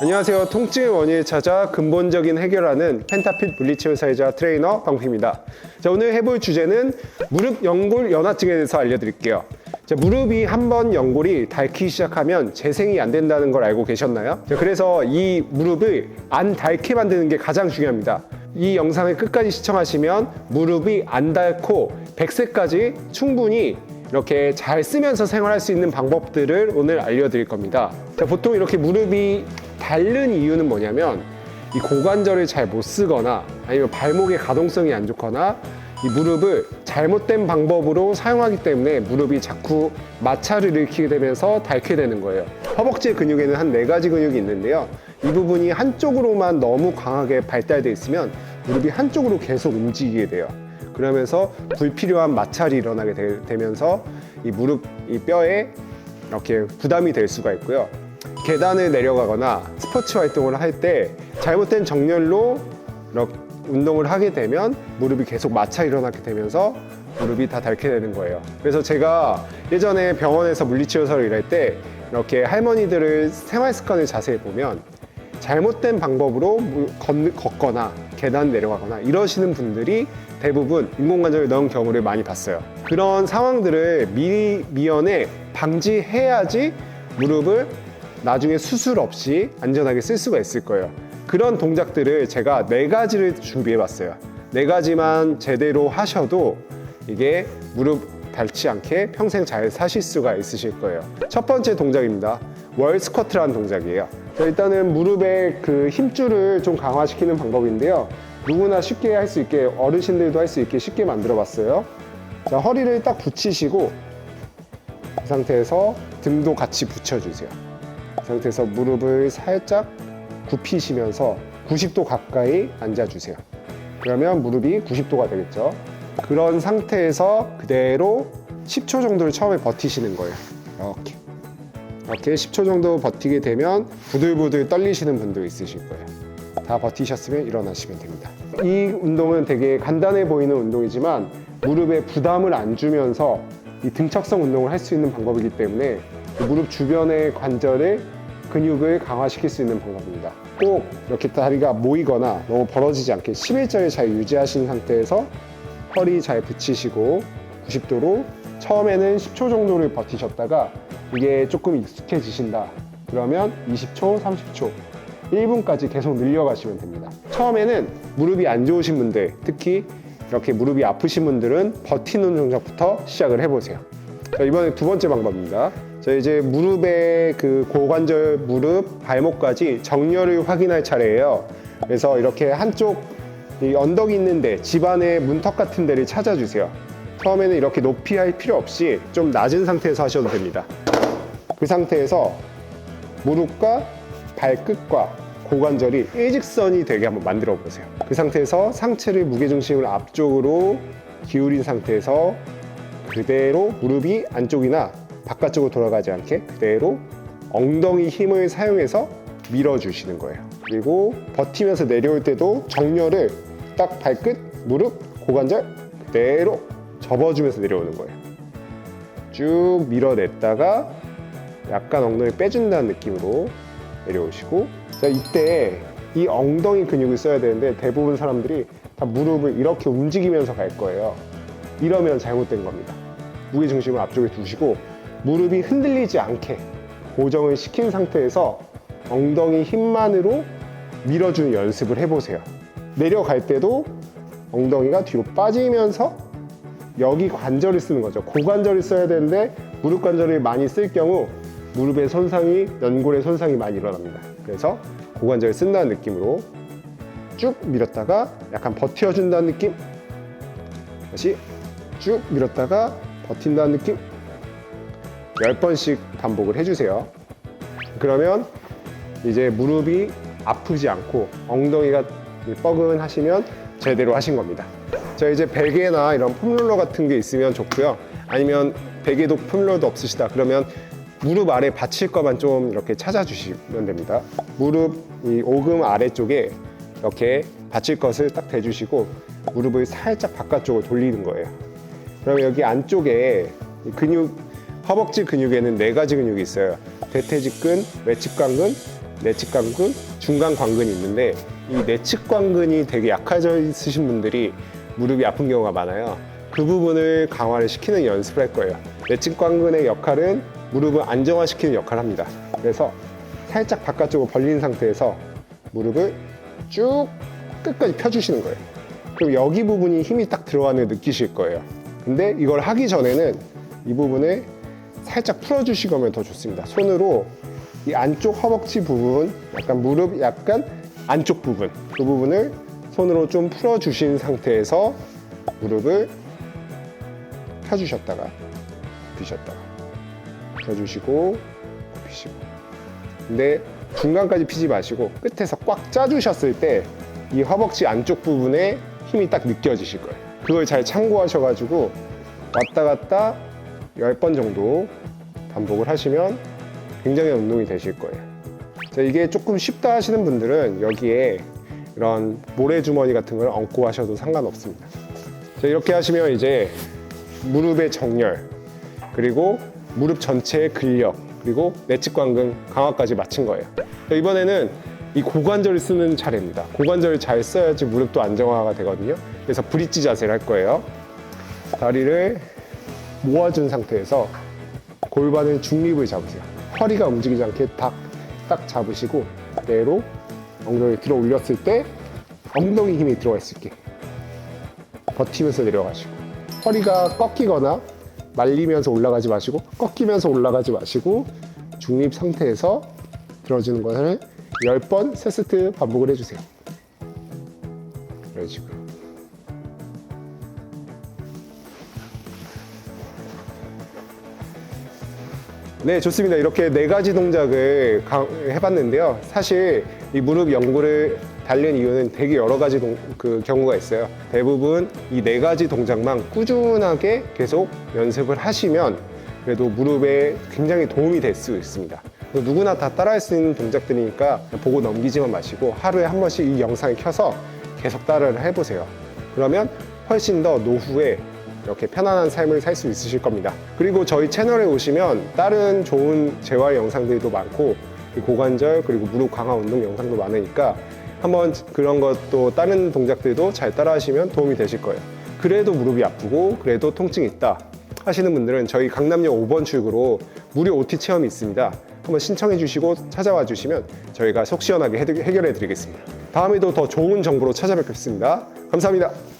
안녕하세요. 통증의 원인을 찾아 근본적인 해결하는 펜타핏 물리치료사이자 트레이너 방피입니다. 자, 오늘 해볼 주제는 무릎 연골 연화증에 대해서 알려드릴게요. 자, 무릎이 한 번 연골이 닳기 시작하면 재생이 안 된다는 걸 알고 계셨나요? 자, 그래서 이 무릎을 안 닳게 만드는 게 가장 중요합니다. 이 영상을 끝까지 시청하시면 무릎이 안 닳고 100세까지 충분히 이렇게 잘 쓰면서 생활할 수 있는 방법들을 오늘 알려드릴 겁니다. 자, 보통 이렇게 무릎이 닳는 이유는 뭐냐면 이 고관절을 잘 못 쓰거나 아니면 발목의 가동성이 안 좋거나 이 무릎을 잘못된 방법으로 사용하기 때문에 무릎이 자꾸 마찰을 일으키게 되면서 닳게 되는 거예요. 허벅지 근육에는 한 네 가지 근육이 있는데요. 이 부분이 한쪽으로만 너무 강하게 발달돼 있으면 무릎이 한쪽으로 계속 움직이게 돼요. 그러면서 불필요한 마찰이 일어나게 되, 면서이 무릎 이 뼈에 이렇게 부담이 될 수가 있고요. 계단을 내려가거나 스포츠 활동을 할 때 잘못된 정렬로 운동을 하게 되면 무릎이 계속 마찰이 일어나게 되면서 무릎이 다 닳게 되는 거예요. 그래서 제가 예전에 병원에서 물리치료사로 일할 때 이렇게 할머니들을 생활 습관을 자세히 보면 잘못된 방법으로 걷거나 계단 내려가거나 이러시는 분들이 대부분 인공관절을 넣은 경우를 많이 봤어요. 그런 상황들을 미리 미연에 방지해야지 무릎을 나중에 수술 없이 안전하게 쓸 수가 있을 거예요. 그런 동작들을 제가 네 가지를 준비해 봤어요. 네 가지만 제대로 하셔도 이게 무릎 닳지 않게 평생 잘 사실 수가 있으실 거예요. 첫 번째 동작입니다. 월 스쿼트라는 동작이에요. 자, 일단은 무릎의 그 힘줄을 좀 강화시키는 방법인데요. 누구나 쉽게 할 수 있게 어르신들도 할 수 있게 쉽게 만들어 봤어요. 자, 허리를 딱 붙이시고 이 상태에서 등도 같이 붙여주세요. 이 상태에서 무릎을 살짝 굽히시면서 90도 가까이 앉아주세요. 그러면 무릎이 90도가 되겠죠. 그런 상태에서 그대로 10초 정도를 처음에 버티시는 거예요. 이렇게. 이렇게 10초 정도 버티게 되면 부들부들 떨리시는 분도 있으실 거예요. 다 버티셨으면 일어나시면 됩니다. 이 운동은 되게 간단해 보이는 운동이지만 무릎에 부담을 안 주면서 이 등척성 운동을 할 수 있는 방법이기 때문에 그 무릎 주변의 관절의 근육을 강화시킬 수 있는 방법입니다. 꼭 이렇게 다리가 모이거나 너무 벌어지지 않게 11자를 잘 유지하신 상태에서 허리 잘 붙이시고 90도로 처음에는 10초 정도를 버티셨다가 이게 조금 익숙해지신다. 그러면 20초, 30초, 1분까지 계속 늘려가시면 됩니다. 처음에는 무릎이 안 좋으신 분들, 특히 이렇게 무릎이 아프신 분들은 버티는 동작부터 시작을 해보세요. 자, 이번에 두 번째 방법입니다. 자, 이제 무릎의 그 고관절, 무릎, 발목까지 정렬을 확인할 차례예요. 그래서 이렇게 한쪽 이 언덕이 있는데 집안의 문턱 같은 데를 찾아주세요. 처음에는 이렇게 높이 할 필요 없이 좀 낮은 상태에서 하셔도 됩니다. 그 상태에서 무릎과 발끝과 고관절이 일직선이 되게 한번 만들어 보세요. 그 상태에서 상체를 무게중심을 앞쪽으로 기울인 상태에서 그대로 무릎이 안쪽이나 바깥쪽으로 돌아가지 않게 그대로 엉덩이 힘을 사용해서 밀어주시는 거예요. 그리고 버티면서 내려올 때도 정렬을 딱 발끝, 무릎, 고관절 그대로 접어주면서 내려오는 거예요. 쭉 밀어냈다가 약간 엉덩이 빼준다는 느낌으로 내려오시고 자 이때 이 엉덩이 근육을 써야 되는데 대부분 사람들이 다 무릎을 이렇게 움직이면서 갈 거예요 이러면 잘못된 겁니다 무게 중심을 앞쪽에 두시고 무릎이 흔들리지 않게 고정을 시킨 상태에서 엉덩이 힘만으로 밀어주는 연습을 해보세요 내려갈 때도 엉덩이가 뒤로 빠지면서 여기 관절을 쓰는 거죠. 고관절을 써야 되는데 무릎 관절을 많이 쓸 경우 무릎의 손상이 연골의 손상이 많이 일어납니다. 그래서 고관절을 쓴다는 느낌으로 쭉 밀었다가 약간 버텨준다는 느낌. 다시 쭉 밀었다가 버틴다는 느낌. 10번씩 반복을 해주세요. 그러면 이제 무릎이 아프지 않고 엉덩이가 뻐근하시면 제대로 하신 겁니다. 자 이제 베개나 이런 폼롤러 같은 게 있으면 좋고요. 아니면 베개도 폼롤러도 없으시다 그러면 무릎 아래 받칠 거만 좀 이렇게 찾아주시면 됩니다. 무릎 이 오금 아래쪽에 이렇게 받칠 것을 딱 대주시고 무릎을 살짝 바깥쪽으로 돌리는 거예요. 그럼 여기 안쪽에 이 근육 허벅지 근육에는 네 가지 근육이 있어요. 대퇴직근, 외측관근, 내측 관근, 중간 관근이 있는데 이 내측 관근이 되게 약해져 있으신 분들이 무릎이 아픈 경우가 많아요. 그 부분을 강화를 시키는 연습을 할 거예요. 내측 관근의 역할은 무릎을 안정화시키는 역할을 합니다. 그래서 살짝 바깥쪽으로 벌린 상태에서 무릎을 쭉 끝까지 펴주시는 거예요. 그럼 여기 부분이 힘이 딱 들어가는 걸 느끼실 거예요. 근데 이걸 하기 전에는 이 부분을 살짝 풀어주시면 더 좋습니다. 손으로 이 안쪽 허벅지 부분, 약간 무릎 약간 안쪽 부분, 그 부분을 손으로 좀 풀어주신 상태에서 무릎을 펴주셨다가 펴셨다가 펴주시고 펴시고 근데 중간까지 피지 마시고 끝에서 꽉 짜주셨을 때 이 허벅지 안쪽 부분에 힘이 딱 느껴지실 거예요. 그걸 잘 참고하셔가지고 왔다 갔다 10번 정도 반복을 하시면 굉장히 운동이 되실 거예요. 자, 이게 조금 쉽다 하시는 분들은 여기에 이런 모래주머니 같은 걸 얹고 하셔도 상관없습니다. 자, 이렇게 하시면 이제 무릎의 정렬, 그리고 무릎 전체의 근력, 그리고 내측관근 강화까지 마친 거예요. 자, 이번에는 이 고관절을 쓰는 차례입니다. 고관절을 잘 써야지 무릎도 안정화가 되거든요. 그래서 브릿지 자세를 할 거예요. 다리를 모아준 상태에서 골반의 중립을 잡으세요. 허리가 움직이지 않게 딱, 딱 잡으시고 그대로 엉덩이 들어 올렸을 때 엉덩이 힘이 들어갈 수 있게 버티면서 내려가시고 허리가 꺾이거나 말리면서 올라가지 마시고 꺾이면서 올라가지 마시고 중립 상태에서 들어주는 것을 10번 세 세트 반복을 해주세요. 이런 식으로. 네, 좋습니다. 이렇게 네 가지 동작을 강- 해봤는데요. 사실 이 무릎 연구를 달린 이유는 되게 여러 가지 동- 그 경우가 있어요. 대부분 이 네 가지 동작만 꾸준하게 계속 연습을 하시면 그래도 무릎에 굉장히 도움이 될 수 있습니다. 누구나 다 따라할 수 있는 동작들이니까 보고 넘기지만 마시고 하루에 한 번씩 이 영상을 켜서 계속 따라를 해보세요. 그러면 훨씬 더 노후에 이렇게 편안한 삶을 살 수 있으실 겁니다. 그리고 저희 채널에 오시면 다른 좋은 재활 영상들도 많고 이 고관절 그리고 무릎 강화 운동 영상도 많으니까 한번 그런 것도 다른 동작들도 잘 따라 하시면 도움이 되실 거예요. 그래도 무릎이 아프고 그래도 통증이 있다 하시는 분들은 저희 강남역 5번 출구로 무료 OT 체험이 있습니다. 한번 신청해 주시고 찾아와 주시면 저희가 속 시원하게 해결해 드리겠습니다. 다음에도 더 좋은 정보로 찾아뵙겠습니다. 감사합니다.